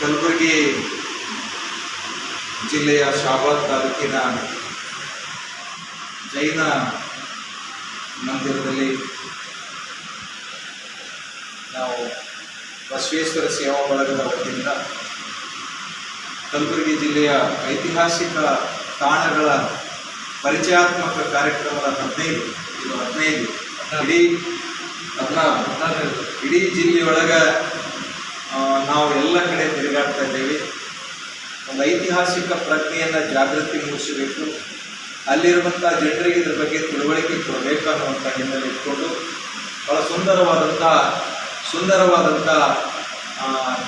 ಕಲಬುರಗಿ ಜಿಲ್ಲೆಯ ಶಾಬಾದ್ ತಾಲೂಕಿನ ಜೈನ ಮಂದಿರದಲ್ಲಿ ನಾವು ಬಸವೇಶ್ವರ ಸೇವಾ ಬಳಗದ ವತಿಯಿಂದ ಕಲಬುರಗಿ ಜಿಲ್ಲೆಯ ಐತಿಹಾಸಿಕ ತಾಣಗಳ ಪರಿಚಯಾತ್ಮಕ ಕಾರ್ಯಕ್ರಮದ ಹದಿನೈದು, ಇದು ಹದಿನೈದು. ಇಡೀ ಹದಿನಾರು, ಇಡೀ ಜಿಲ್ಲೆಯೊಳಗೆ ನಾವು ಎಲ್ಲ ಕಡೆ ತಿರುಗಾಡ್ತಾ ಇದ್ದೀವಿ. ಒಂದು ಐತಿಹಾಸಿಕ ಪ್ರಜ್ಞೆಯನ್ನು ಜಾಗೃತಿ ಮೂಡಿಸಬೇಕು. ಅಲ್ಲಿರುವಂಥ ಜನರಿಗೆ ಇದ್ರ ಬಗ್ಗೆ ತಿಳುವಳಿಕೆ ಕೊಡಬೇಕು ಅನ್ನುವಂಥ ಹಿನ್ನೆಲೆ ಇಟ್ಕೊಂಡು, ಬಹಳ ಸುಂದರವಾದಂಥ ಸುಂದರವಾದಂಥ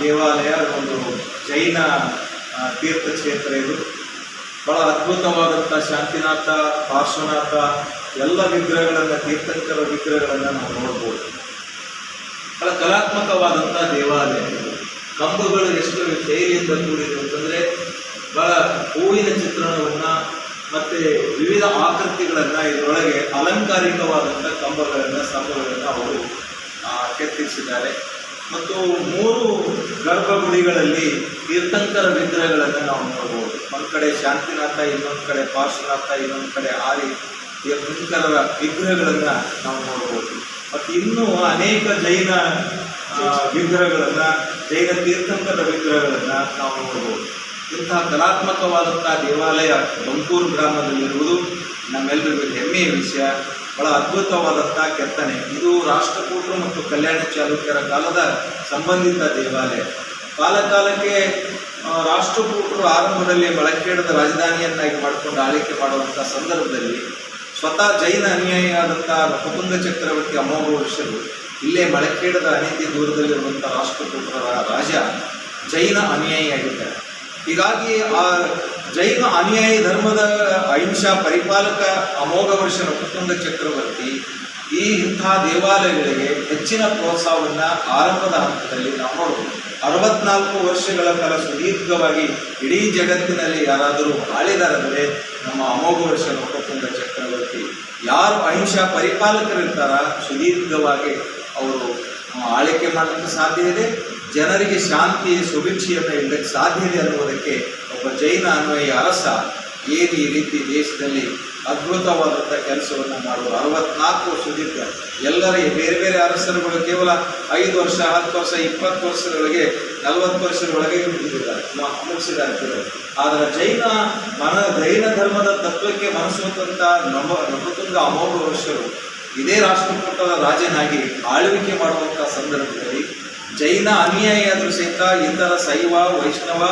ದೇವಾಲಯ, ಒಂದು ಜೈನ ತೀರ್ಥಕ್ಷೇತ್ರ ಇದು. ಬಹಳ ಅದ್ಭುತವಾದಂಥ ಶಾಂತಿನಾಥ, ಪಾರ್ಶ್ವನಾಥ, ಎಲ್ಲ ವಿಗ್ರಹಗಳನ್ನು, ತೀರ್ಥಂಕರ ವಿಗ್ರಹಗಳನ್ನು ನಾವು ನೋಡ್ಬೋದು. ಬಹಳ ಕಲಾತ್ಮಕವಾದಂಥ ದೇವಾಲಯ. ಕಂಬಗಳು ಎಷ್ಟು ಶೈಲಿಯಿಂದ ಕೂಡಿದೆ ಅಂತಂದರೆ ಬಹಳ ಹೂವಿನ ಚಿತ್ರಣವನ್ನು ಮತ್ತು ವಿವಿಧ ಆಕೃತಿಗಳನ್ನು ಇದರೊಳಗೆ ಅಲಂಕಾರಿಕವಾದಂಥ ಕಂಬಗಳನ್ನು, ಸ್ತಂಭಗಳನ್ನು ಅವರು ಕೆತ್ತಿಸಿದ್ದಾರೆ. ಮತ್ತು ಮೂರು ಗರ್ಭಗುಡಿಗಳಲ್ಲಿ ತೀರ್ಥಂಕರ ವಿಗ್ರಹಗಳನ್ನು ನಾವು ನೋಡ್ಬೋದು. ಒಂದು ಕಡೆ ಶಾಂತಿನಾಥ, ಇನ್ನೊಂದು ಕಡೆ ಪಾರ್ಶ್ವನಾಥ, ಇನ್ನೊಂದು ಕಡೆ ಆರಿ ತೀರ್ಥಂಕರರ ವಿಗ್ರಹಗಳನ್ನು ನಾವು ನೋಡ್ಬೋದು. ಮತ್ತು ಇನ್ನೂ ಅನೇಕ ಜೈನ ವಿಗ್ರಹಗಳನ್ನು, ಜೈನ ತೀರ್ಥಂಕರ ವಿಗ್ರಹಗಳನ್ನು ನಾವು ನೋಡ್ಬೋದು. ಇಂತಹ ಕಲಾತ್ಮಕವಾದಂಥ ದೇವಾಲಯ ಬಂಕೂರು ಗ್ರಾಮದಲ್ಲಿರುವುದು ನಮ್ಮೆಲ್ಲರಿಗೂ ಹೆಮ್ಮೆಯ ವಿಷಯ. ಬಹಳ ಅದ್ಭುತವಾದಂಥ ಕೆತ್ತನೆ. ಇದು ರಾಷ್ಟ್ರಕೂಟರು ಮತ್ತು ಕಲ್ಯಾಣ ಚಾಲುಕ್ಯರ ಕಾಲದ ಸಂಬಂಧಿತ ದೇವಾಲಯ. ಕಾಲ ಕಾಲಕ್ಕೆ ರಾಷ್ಟ್ರಕೂಟರು ಆರಂಭದಲ್ಲಿ ಬಳಕೇಡದ ರಾಜಧಾನಿಯನ್ನಾಗಿ ಮಾಡಿಕೊಂಡು ಆಳ್ವಿಕೆ ಮಾಡುವಂಥ ಸಂದರ್ಭದಲ್ಲಿ ಸ್ವತಃ ಜೈನ ಅನುಯಾಯಿಯಾದಂಥ ನಪುಂಗ ಚಕ್ರವರ್ತಿ ಅಮೋಘ ವರ್ಷರು, ಇಲ್ಲೇ ಮಳಕೇಡದ ಅನೇಕ ದೂರದಲ್ಲಿರುವಂಥ ರಾಷ್ಟ್ರಕೂಟರ ರಾಜ ಜೈನ ಅನುಯಾಯಿಯಾಗಿದ್ದಾರೆ ಹೀಗಾಗಿ ಆ ಜೈನ ಅನುಯಾಯಿ ಧರ್ಮದ ಅಹಿಂಸಾ ಪರಿಪಾಲಕ ಅಮೋಘ ವರ್ಷ ನಪುಂಗ ಚಕ್ರವರ್ತಿ ಈ ಇಂತಹ ದೇವಾಲಯಗಳಿಗೆ ಹೆಚ್ಚಿನ ಪ್ರೋತ್ಸಾಹವನ್ನು ಆರಂಭದ ಹಂತದಲ್ಲಿ ನಾವು ನೋಡಬಹುದು ಅರವತ್ನಾಲ್ಕು ವರ್ಷಗಳ ಕಾಲ ಸುದೀರ್ಘವಾಗಿ ಇಡೀ ಜಗತ್ತಿನಲ್ಲಿ ಯಾರಾದರೂ ಆಳಿದಾರಂದರೆ ನಮ್ಮ ಅಮೋಘ ವರ್ಷ ನಪುಂಗ ಚಕ್ರವರ್ತಿ. ಯಾರು ಅಹಿಂಸಾ ಪರಿಪಾಲಕರಿರ್ತಾರ, ಸುದೀರ್ಘವಾಗಿ ಅವರು ಆಳಿಕೆ ಮಾಡೋಕ್ಕೆ ಸಾಧ್ಯ ಇದೆ. ಜನರಿಗೆ ಶಾಂತಿ ಸುಭಿಕ್ಷೆಯನ್ನು ಇಡಲಿಕ್ಕೆ ಸಾಧ್ಯ ಇದೆ ಅನ್ನುವುದಕ್ಕೆ ಒಬ್ಬ ಜೈನ ಅನ್ವಯ ಅರಸ. ಏನು ಈ ರೀತಿ ದೇಶದಲ್ಲಿ ಅದ್ಭುತವಾದಂಥ ಕೆಲಸವನ್ನು ಮಾಡುವ ಅರವತ್ನಾಲ್ಕು ವರ್ಷದಿಂದ ಎಲ್ಲರ ಬೇರೆ ಬೇರೆ ಅರಸರುಗಳು ಕೇವಲ ಐದು ವರ್ಷ, ಹತ್ತು ವರ್ಷ, ಇಪ್ಪತ್ತು ವರ್ಷದೊಳಗೆ ನಲವತ್ತು ವರ್ಷದೊಳಗೆ ಮ- ಮುಗಿಸಿದ್ದಾರೆ. ಆದರೆ ಜೈನ ಮನ, ಜೈನ ಧರ್ಮದ ತತ್ವಕ್ಕೆ ಮನಸ್ಸುವಂಥ ನಮ್ಮ ನಮತುಂಗ ಅಮೋಘ ವರ್ಷರು ಇದೇ ರಾಷ್ಟ್ರಕೂಟದ ರಾಜನಾಗಿ ಆಳ್ವಿಕೆ ಮಾಡುವಂಥ ಸಂದರ್ಭದಲ್ಲಿ ಜೈನ ಅನುಯಾಯಿಯಾದರೂ ಸಹಿತ ಇತರ ಶೈವ, ವೈಷ್ಣವ,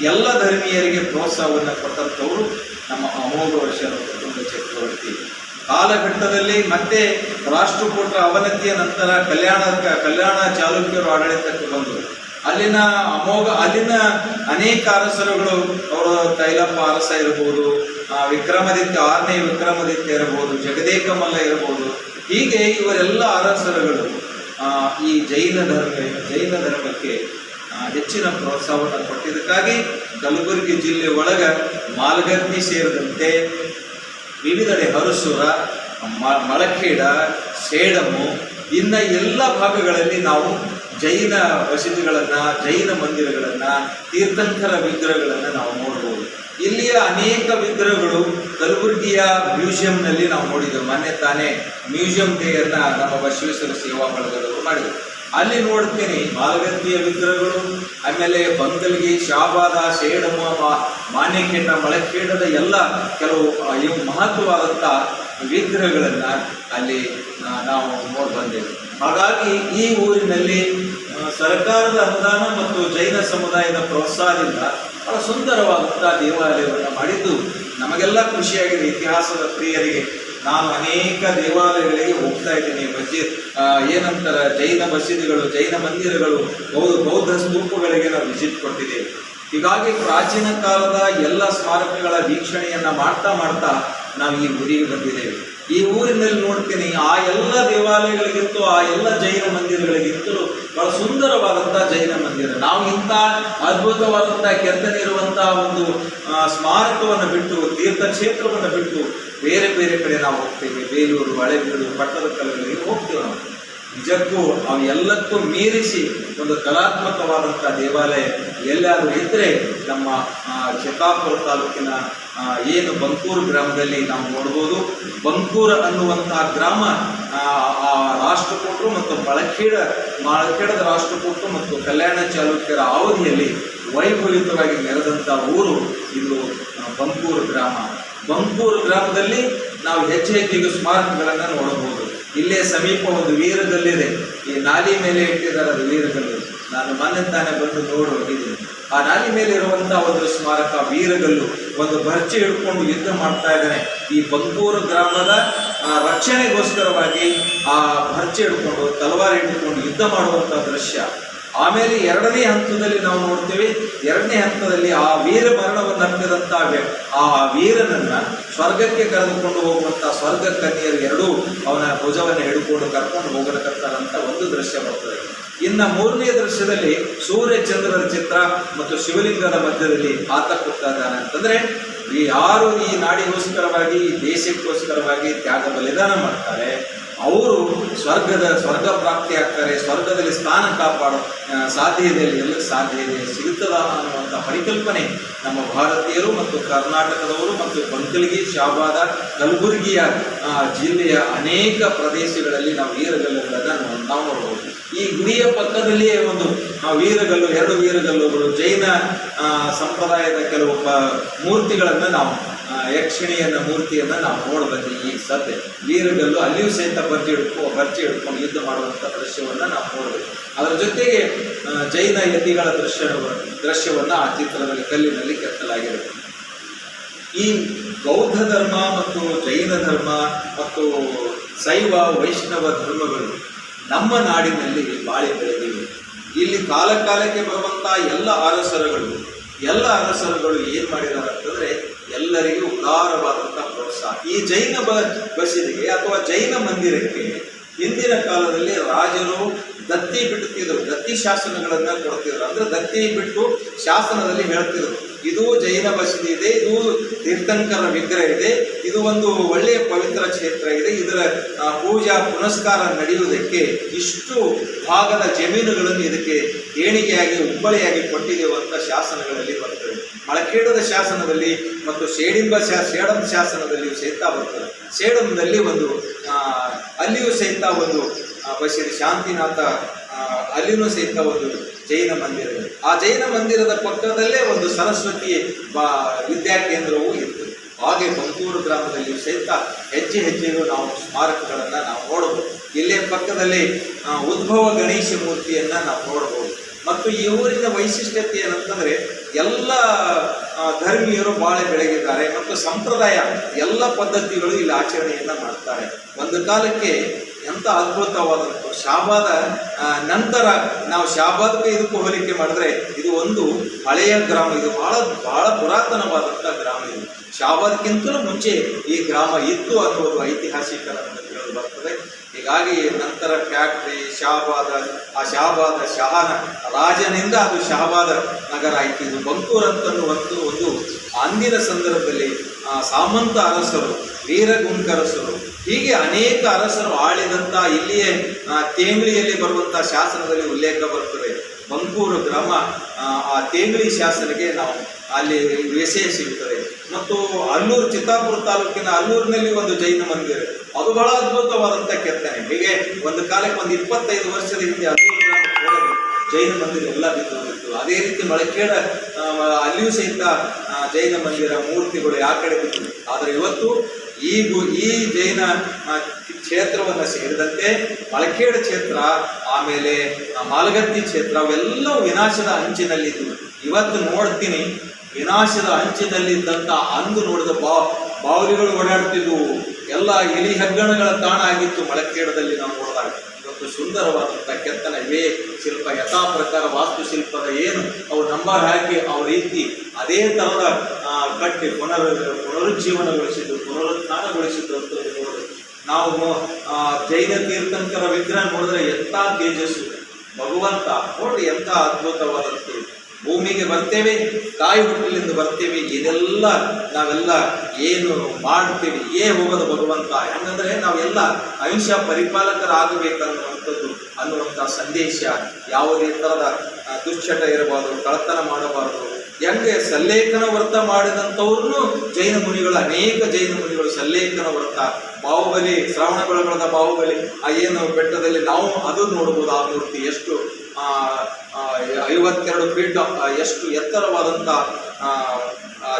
ಎಲ್ಲ ಧರ್ಮೀಯರಿಗೆ ಪ್ರೋತ್ಸಾಹವನ್ನು ಕೊಟ್ಟಂಥವರು ನಮ್ಮ ಅಮೋಘ ವರ್ಷರ ಕುಟುಂಬ ಚಕ್ರವರ್ತಿ. ಕಾಲಘಟ್ಟದಲ್ಲಿ ಮತ್ತೆ ರಾಷ್ಟ್ರಕೂಟರ ಅವನತಿಯ ನಂತರ ಕಲ್ಯಾಣ ಕಲ್ಯಾಣ ಚಾಲುಕ್ಯರು ಆಡಳಿತಕ್ಕೆ ಬಂದರು. ಅಲ್ಲಿನ ಅಮೋಘ, ಅಲ್ಲಿನ ಅನೇಕ ಅರಸರುಗಳು, ಅವರ ತೈಲಪ್ಪ ಅರಸ ಇರಬಹುದು ವಿಕ್ರಮಾದಿತ್ಯ, ಆರನೇ ವಿಕ್ರಮಾದಿತ್ಯ ಇರಬಹುದು ಜಗದೇಕಮಲ್ಲ ಇರಬಹುದು. ಹೀಗೆ ಇವರೆಲ್ಲ ಅರಸರುಗಳು. ಈ ಜೈನ ಧರ್ಮ, ಜೈನ ಧರ್ಮಕ್ಕೆ ಹೆಚ್ಚಿನ ಪ್ರೋತ್ಸಾಹವನ್ನು ಕೊಟ್ಟಿದ್ದಕ್ಕಾಗಿ ಕಲಬುರಗಿ ಜಿಲ್ಲೆ ಒಳಗ ಮಾಲ್ಗತ್ತಿ ಸೇರಿದಂತೆ ವಿವಿಧೆಡೆ ಹರಸೂರ ಮಳಖೇಡ, ಸೇಡಮು, ಇನ್ನ ಎಲ್ಲ ಭಾಗಗಳಲ್ಲಿ ನಾವು ಜೈನ ವಸತಿಗಳನ್ನು, ಜೈನ ಮಂದಿರಗಳನ್ನು, ತೀರ್ಥಂಕರ ವಿಗ್ರಹಗಳನ್ನು ನಾವು ನೋಡ್ಬೋದು. ಇಲ್ಲಿಯ ಅನೇಕ ವಿಗ್ರಹಗಳು ಕಲಬುರಗಿಯ ಮ್ಯೂಸಿಯಂನಲ್ಲಿ ನಾವು ನೋಡಿದ್ದೇವೆ ಮೊನ್ನೆ ತಾನೇ ಮ್ಯೂಸಿಯಂ ಡೇಯನ್ನು ನಮ್ಮ ಬಸವೇಶ್ವರ ಸೇವಾ ಬಳಗದವರು ಮಾಡಿದರು. ಅಲ್ಲಿ ನೋಡ್ತೀನಿ ಮಾಲಗತ್ತಿಯ ವಿಗ್ರಹಗಳು, ಆಮೇಲೆ ಬಂಗಲ್ಗಿ ಶಾಬಾದ ಸೇಡಮ ಮಾ- ಮಾನ್ಯಖೇಡ ಮಳಖೇಡದ ಎಲ್ಲ ಕೆಲವು ಇವು ಮಹತ್ವವಾದಂಥ ವಿಗ್ರಹಗಳನ್ನು ಅಲ್ಲಿ ನಾವು ನೋಡಿ ಬಂದೆವು. ಹಾಗಾಗಿ ಈ ಊರಿನಲ್ಲಿ ಸರ್ಕಾರದ ಅನುದಾನ ಮತ್ತು ಜೈನ ಸಮುದಾಯದ ಪ್ರೋತ್ಸಾಹದಿಂದ ಬಹಳ ಸುಂದರವಾದಂಥ ದೇವಾಲಯವನ್ನು ಮಾಡಿದ್ದು ನಮಗೆಲ್ಲ ಖುಷಿಯಾಗಿದೆ. ಇತಿಹಾಸದ ಪ್ರಿಯರಿಗೆ ನಾನು ಅನೇಕ ದೇವಾಲಯಗಳಿಗೆ ಹೋಗ್ತಾ ಇದ್ದೀನಿ. ಮಸ್ಜಿದ್ ಏನಂತಾರೆ, ಜೈನ ಮಸೀದಿಗಳು, ಜೈನ ಮಂದಿರಗಳು, ಬೌದ್ಧ ಬೌದ್ಧ ಸ್ತೂಪಗಳಿಗೆ ನಾವು ವಿಸಿಟ್ ಕೊಟ್ಟಿದ್ದೇವೆ ಹೀಗಾಗಿ ಪ್ರಾಚೀನ ಕಾಲದ ಎಲ್ಲ ಸ್ಮಾರಕಗಳ ವೀಕ್ಷಣೆಯನ್ನು ಮಾಡ್ತಾ ಮಾಡ್ತಾ ನಾವು ಈ ಊರಿಗೆ ಬಂದಿದ್ದೇವೆ ಈ ಊರಿನಲ್ಲಿ ನೋಡ್ತೀನಿ, ಆ ಎಲ್ಲ ದೇವಾಲಯಗಳಿಗಿಂತೂ ಆ ಎಲ್ಲ ಜೈನ ಮಂದಿರಗಳಿಗಿಂತಲೂ ಬಹಳ ಸುಂದರವಾದಂತಹ ಜೈನ ಮಂದಿರ. ನಾವು ಇಂಥ ಅದ್ಭುತವಾದಂತಹ ಕೆತ್ತನೆ ಇರುವಂತಹ ಒಂದು ಸ್ಮಾರಕವನ್ನು ಬಿಟ್ಟು, ತೀರ್ಥಕ್ಷೇತ್ರವನ್ನು ಬಿಟ್ಟು, ಬೇರೆ ಬೇರೆ ಕಡೆ ನಾವು ಹೋಗ್ತೀವಿ. ಬೇಲೂರು, ಹಳೆಬೀಡು ಪಟ್ಟದಕಲ್ಲುಗಳಿಗೆ ಹೋಗ್ತೇವೆ ನಾವು. ನಿಜಕ್ಕೂ ಅವು ಎಲ್ಲಕ್ಕೂ ಮೀರಿಸಿ ಒಂದು ಕಲಾತ್ಮಕವಾದಂಥ ದೇವಾಲಯ. ಎಲ್ಲಾದರೂ ಇದ್ದರೆ ನಮ್ಮ ಶಕಾಪುರ ತಾಲೂಕಿನ ಏನು ಬಂಕೂರು ಗ್ರಾಮದಲ್ಲಿ ನಾವು ನೋಡ್ಬೋದು. ಬಂಕೂರು ಅನ್ನುವಂತಹ ಗ್ರಾಮ ಆ, ರಾಷ್ಟ್ರಕೂಟರು ಮತ್ತು ಬಳಕೇಡ ಬಳಕೇಡದ ರಾಷ್ಟ್ರಕೂಟರು ಮತ್ತು ಕಲ್ಯಾಣ ಚಾಲುಕ್ಯರ ಅವಧಿಯಲ್ಲಿ ವೈಭವಿತವಾಗಿ ನೆರೆದಂಥ ಊರು ಇದು ಬಂಕೂರು ಗ್ರಾಮ. ಬಂಕೂರು ಗ್ರಾಮದಲ್ಲಿ ನಾವು ಹೆಚ್ಚು ಹೆಚ್ಚಿಗೆ ಸ್ಮಾರಕಗಳನ್ನು ನೋಡಬಹುದು. ಇಲ್ಲೇ ಸಮೀಪ ಒಂದು ವೀರದಲ್ಲಿದೆ. ಈ ನಾಲಿ ಮೇಲೆ ಇಟ್ಟಿದ್ದಾರೆ ಅದು ವೀರಗಲ್ಲು ನಾನು ಮನೆ ತಾನೇ ಬಂದು ನೋಡಿ ಹೋಗಿದ್ದೀನಿ ಆ ನಾಲಿ ಮೇಲೆ ಇರುವಂತಹ ಒಂದು ಸ್ಮಾರಕ ವೀರಗಲ್ಲು. ಒಂದು ಭರ್ಚಿ ಹಿಡ್ಕೊಂಡು ಯುದ್ಧ ಮಾಡ್ತಾ ಇದ್ದಾನೆ. ಈ ಬಂಗೂರು ಗ್ರಾಮದ ರಕ್ಷಣೆಗೋಸ್ಕರವಾಗಿ ಆ ಭರ್ಚಿ ಹಿಡ್ಕೊಂಡು, ತಲವಾರು ಹಿಡ್ಕೊಂಡು ಯುದ್ಧ ಮಾಡುವಂಥ ದೃಶ್ಯ. ಆಮೇಲೆ ಎರಡನೇ ಹಂತದಲ್ಲಿ ನಾವು ನೋಡ್ತೇವೆ, ಎರಡನೇ ಹಂತದಲ್ಲಿ ಆ ವೀರ ಮರಣವನ್ನು ಅಪ್ಪಿದಂಥ ಆ ವೀರನನ್ನ ಸ್ವರ್ಗಕ್ಕೆ ಕರೆದುಕೊಂಡು ಹೋಗುವಂಥ ಸ್ವರ್ಗ ಕನ್ಯರು ಎರಡೂ ಅವನ ಭುಜವನ್ನು ಹಿಡ್ಕೊಂಡು ಕರ್ಕೊಂಡು ಹೋಗಿರತಕ್ಕಂತ ಒಂದು ದೃಶ್ಯ ಬರ್ತದೆ. ಇನ್ನು ಮೂರನೇ ದೃಶ್ಯದಲ್ಲಿ ಸೂರ್ಯ ಚಂದ್ರರ ಚಿತ್ರ ಮತ್ತು ಶಿವಲಿಂಗದ ಮಧ್ಯದಲ್ಲಿ ಆತ ಅಂತಂದ್ರೆ ಈ ಯಾರು ಈ ನಾಡಿಗೋಸ್ಕರವಾಗಿ, ಈ ದೇಶಕ್ಕೋಸ್ಕರವಾಗಿ ತ್ಯಾಗ ಬಲಿದಾನ ಮಾಡ್ತಾರೆ? ಅವರು ಸ್ವರ್ಗದ ಸ್ವರ್ಗ ಪ್ರಾಪ್ತಿ ಆಗ್ತಾರೆ, ಸ್ವರ್ಗದಲ್ಲಿ ಸ್ಥಾನ ಕಾಪಾಡೋ ಸಾಧ್ಯ ಇದೆ ಎಲ್ಲಕ್ಕೆ ಸಾಧ್ಯ ಇದೆ ಸಿಗುತ್ತದ ಅನ್ನುವಂಥ ಪರಿಕಲ್ಪನೆ ನಮ್ಮ ಭಾರತೀಯರು ಮತ್ತು ಕರ್ನಾಟಕದವರು ಮತ್ತು ಬಂಕಲ್ಗಿ ಶಾಬಾದ ಕಲಬುರಗಿಯ ಜಿಲ್ಲೆಯ ಅನೇಕ ಪ್ರದೇಶಗಳಲ್ಲಿ ನಾವು ವೀರಗಲ್ಲುಗಳನ್ನು ನಾವು- ನೋಡಬಹುದು ಈ ಗುಡಿಯ ಪಕ್ಕದಲ್ಲಿಯೇ ಒಂದು ವೀರಗಲ್ಲು, ಎರಡು ವೀರಗಲ್ಲುಗಳು, ಜೈನ ಸಂಪ್ರದಾಯದ ಕೆಲವು ಮೂರ್ತಿಗಳನ್ನು ನಾವು ಯಕ್ಷಿಣಿಯನ್ನ ಮೂರ್ತಿಯನ್ನ ನಾವು ನೋಡಬಹುದು ಈ ಸದ್ಯ. ವೀರಗಲ್ಲು ಅಲ್ಲಿಯೂ ಸಹಿತ ಬರ್ಜಿ ಹಿಡ್ಕೊ ಬರ್ಜಿ ಹಿಡ್ಕೊಂಡು ಯುದ್ಧ ಮಾಡುವಂಥ ದೃಶ್ಯವನ್ನ ನಾವು ನೋಡಬೇಕು. ಅದರ ಜೊತೆಗೆ ಜೈನ ಯತಿಗಳ ದೃಶ್ಯ ದೃಶ್ಯವನ್ನ ಆ ಚಿತ್ರದಲ್ಲಿ ಕಲ್ಲಿನಲ್ಲಿ ಕೆತ್ತಲಾಗಿದೆ. ಈ ಬೌದ್ಧ ಧರ್ಮ ಮತ್ತು ಜೈನ ಧರ್ಮ ಮತ್ತು ಶೈವ, ವೈಷ್ಣವ ಧರ್ಮಗಳು ನಮ್ಮ ನಾಡಿನಲ್ಲಿ ಬಾಳಿ ಬೆಳೆದಿವೆ. ಇಲ್ಲಿ ಕಾಲ ಕಾಲಕ್ಕೆ ಬರುವಂಥ ಎಲ್ಲ ಅರಸರುಗಳು ಎಲ್ಲ ಅರಸರುಗಳು ಏನು ಮಾಡಿದ್ದಾರೆ ಅಂತಂದ್ರೆ ಎಲ್ಲರಿಗೂ ಉದಾರವಾದಂತಹ ಪ್ರೋತ್ಸಾಹ. ಈ ಜೈನ ಬ ಬಸದಿಗೆ ಅಥವಾ ಜೈನ ಮಂದಿರಕ್ಕೆ ಹಿಂದಿನ ಕಾಲದಲ್ಲಿ ರಾಜರು ದತ್ತಿ ಬಿಡುತ್ತಿದ್ರು ದತ್ತಿ ಶಾಸನಗಳನ್ನ ಕೊಡ್ತಿದ್ರು. ಅಂದ್ರೆ ದತ್ತಿ ಬಿಟ್ಟು ಶಾಸನದಲ್ಲಿ ಹೇಳ್ತಿದ್ರು. ಇದು ಜೈನ ಬಸದಿ ಇದೆ, ಇದು ತೀರ್ಥಂಕರ ವಿಗ್ರಹ ಇದೆ, ಇದು ಒಂದು ಒಳ್ಳೆಯ ಪವಿತ್ರ ಕ್ಷೇತ್ರ ಇದೆ, ಇದರ ಪೂಜಾ ಪುನಸ್ಕಾರ ನಡೆಯುವುದಕ್ಕೆ ಇಷ್ಟು ಭಾಗದ ಜಮೀನುಗಳನ್ನು ಇದಕ್ಕೆ ದೇಣಿಗೆಯಾಗಿ ಉಬ್ಬಳಿಯಾಗಿ ಕೊಟ್ಟಿದೆವು ಅಂತ ಶಾಸನಗಳಲ್ಲಿ ಬರ್ತವೆ ಮಳಕೇಡದ ಶಾಸನದಲ್ಲಿ ಮತ್ತು ಶೇಡಿಂಬ ಶಾ ಶೇಡಂ ಶಾಸನದಲ್ಲಿಯೂ ಸಹಿತ ಬರ್ತದೆ. ಶೇಡಂನಲ್ಲಿ ಒಂದು ಅಲ್ಲಿಯೂ ಸಹಿತ ಒಂದು ಬಶೀರ್ ಶಾಂತಿನಾಥ ಅಲ್ಲಿಯೂ ಸಹಿತ ಒಂದು ಜೈನ ಮಂದಿರ ಆ ಜೈನ ಮಂದಿರದ ಪಕ್ಕದಲ್ಲೇ ಒಂದು ಸರಸ್ವತಿ ಬಾ, ವಿದ್ಯಾಕೇಂದ್ರವೂ ಇತ್ತು. ಹಾಗೆ ಮಂಗೂರು ಗ್ರಾಮದಲ್ಲಿ ಸಹಿತ ಹೆಜ್ಜೆ ಹೆಜ್ಜೆಗೂ ನಾವು ಸ್ಮಾರಕಗಳನ್ನು ನಾವು ನೋಡಬಹುದು ಇಲ್ಲೇ ಪಕ್ಕದಲ್ಲಿ ಉದ್ಭವ ಗಣೇಶ ಮೂರ್ತಿಯನ್ನು ನಾವು ನೋಡಬಹುದು ಮತ್ತು ಈ ಊರಿನ ವೈಶಿಷ್ಟ್ಯತೆ ಏನಂತಂದ್ರೆ ಎಲ್ಲ ಧರ್ಮೀಯರು ಬಾಳೆ ಬೆಳಗಿದ್ದಾರೆ ಮತ್ತು ಸಂಪ್ರದಾಯ ಎಲ್ಲ ಪದ್ಧತಿಗಳು ಇಲ್ಲಿ ಆಚರಣೆಯನ್ನ ಮಾಡ್ತಾರೆ. ಒಂದು ಕಾಲಕ್ಕೆ ಎಂಥ ಅದ್ಭುತವಾದಂಥ ಶಾಬಾದ ನಂತರ ನಾವು ಶಾಬಾದ್ಗೆ ಇದಕ್ಕೂ ಹೋಲಿಕೆ ಮಾಡಿದ್ರೆ ಇದು ಒಂದು ಹಳೆಯ ಗ್ರಾಮ, ಇದು ಬಹಳ ಬಹಳ ಪುರಾತನವಾದಂಥ ಗ್ರಾಮ ಇದು. ಶಾಬಾದ್ಗಿಂತಲೂ ಮುಂಚೆ ಈ ಗ್ರಾಮ ಇತ್ತು ಅನ್ನೋದು ಐತಿಹಾಸಿಕ ಬರ್ತದೆ. ಹೀಗಾಗಿ ನಂತರ ಫ್ಯಾಕ್ಟ್ರಿ ಶಹಾಬಾದ ಆ ಶಹಾಬಾದ ಶಹಾನ ರಾಜನಿಂದ ಅದು ಶಹಾಬಾದ ನಗರ ಆಯಿತು. ಇದು ಬಂಕೂರ್ ಅಂತನ್ನುವಂಥ ಒಂದು ಅಂದಿನ ಸಂದರ್ಭದಲ್ಲಿ ಸಾಮಂತ ಅರಸರು ವೀರಗುಂಕರಸರು ಹೀಗೆ ಅನೇಕ ಅರಸರು ಆಳಿದಂಥ ಇಲ್ಲಿಯೇ ತೇಂಗ್ಳಿಯಲ್ಲಿ ಬರುವಂಥ ಶಾಸನದಲ್ಲಿ ಉಲ್ಲೇಖ ಬರ್ತದೆ. ಬಂಕೂರು ಗ್ರಾಮ ಆ, ತೇಂಗ್ಳಿ ಶಾಸನಕ್ಕೆ ನಾವು ಅಲ್ಲಿ ವಿಷಯ ಸಿಗುತ್ತದೆ ಮತ್ತು ಅಲ್ಲೂರು ಚಿತ್ತಾಪುರ ತಾಲೂಕಿನ ಅಲ್ಲೂರಿನಲ್ಲಿ ಒಂದು ಜೈನ ಮಂದಿರ. ಅದು ಬಹಳ ಅದ್ಭುತವಾದಂಥ ಕೆತ್ತನೆ. ಹೀಗೆ ಒಂದು ಕಾಲಕ್ಕೆ ಒಂದು ಇಪ್ಪತ್ತೈದು ವರ್ಷದ ಹಿಂದೆ ಅದು ಜೈನ ಮಂದಿರ ಎಲ್ಲ ಬಿದ್ದು ಹೋಗಿತ್ತು. ಅದೇ ರೀತಿ ಮಳಕೇಡ ಅಲ್ಲಿಯೂ ಸಹಿತ ಜೈನ ಮಂದಿರ ಮೂರ್ತಿಗಳು ಯಾವ ಕಡೆ ಬಿದ್ದು ಆದರೆ ಇವತ್ತು ಈ ಈ ಜೈನ ಕ್ಷೇತ್ರವನ್ನು ಸೇರಿದಂತೆ ಮಳಕೇಡ ಕ್ಷೇತ್ರ, ಆಮೇಲೆ ಮಾಲಗತ್ತಿ ಕ್ಷೇತ್ರ, ಅವೆಲ್ಲವೂ ವಿನಾಶದ ಅಂಚಿನಲ್ಲಿದ್ದವು ಇವತ್ತು ನೋಡ್ತೀನಿ ವಿನಾಶದ ಅಂಚಿನಲ್ಲಿದ್ದಂಥ ಅಂದು ನೋಡಿದ ಬಾ, ಬಾವಲಿಗಳು ಓಡಾಡ್ತಿದ್ವು. ಎಲ್ಲ ಇಲಿ ಹೆಗ್ಗಣಗಳ ತಾಣ ಆಗಿತ್ತು ಮಳಕೇಡದಲ್ಲಿ ನಾವು ನೋಡಿದಾಗ. ಇವತ್ತು ಸುಂದರವಾದಂಥ ಕೆತ್ತನೆ ಇವೇ ಶಿಲ್ಪ ಯಥಾ ಪ್ರಕಾರ ವಾಸ್ತುಶಿಲ್ಪದ ಏನು ಅವ್ರು ನಂಬರ್ ಹಾಕಿ ಅವ್ರ ರೀತಿ ಅದೇ ಥರದ ಕಟ್ಟಿ ಪುನರ್, ಪುನರುಜ್ಜೀವನಗೊಳಿಸಿದ್ದು, ಪುನರುತ್ಥಾನಗೊಳಿಸಿದ್ದು ಅಂತ ನೋಡಿದ್ರು ನಾವು ಜೈನ ತೀರ್ಥಂಕರ ವಿಗ್ರಹ ನೋಡಿದ್ರೆ ಎಂಥ ತೇಜಸ್ಸು. ಭಗವಂತ ನೋಡಿ ಎಂಥ ಅದ್ಭುತವಾದಂಥದ್ದು ಭೂಮಿಗೆ ಬರ್ತೇವೆ ತಾಯಿ ಹುಟ್ಟಲಿಂದ ಬರ್ತೇವೆ, ಇದೆಲ್ಲ ನಾವೆಲ್ಲ ಏನು ಮಾಡ್ತೇವೆ ಏ ಹೋಗೋದು ಭಗವಂತ ಹೆಂಗಂದ್ರೆ ನಾವೆಲ್ಲ ಅಂಶ ಪರಿಪಾಲಕರಾಗಬೇಕನ್ನುವಂಥದ್ದು, ಅನ್ನುವಂಥ ಸಂದೇಶ ಯಾವುದೇ ಥರದ ದುಶ್ಚಟ ಇರಬಾರ್ದು ಕಳತನ ಮಾಡಬಾರದು. ಹೆಂಗೆ ಸಲ್ಲೇಖನ ವ್ರತ ಮಾಡಿದಂಥವ್ರನ್ನು ಜೈನ ಮುನಿಗಳು, ಅನೇಕ ಜೈನ ಮುನಿಗಳು ಸಲ್ಲೇಖನ ವ್ರತ, ಬಾಹುಬಲಿ ಶ್ರಾವಣಗೊಳಗಳದ ಬಾಹುಬಲಿ, ಆ ಏನು ಬೆಟ್ಟದಲ್ಲಿ ನಾವು ಅದು ನೋಡ್ಬೋದು ಆ ಮೂರ್ತಿ ಎಷ್ಟು ಐವತ್ತೆರಡು ಫೀಟ್ ಎಷ್ಟು ಎತ್ತರವಾದಂಥ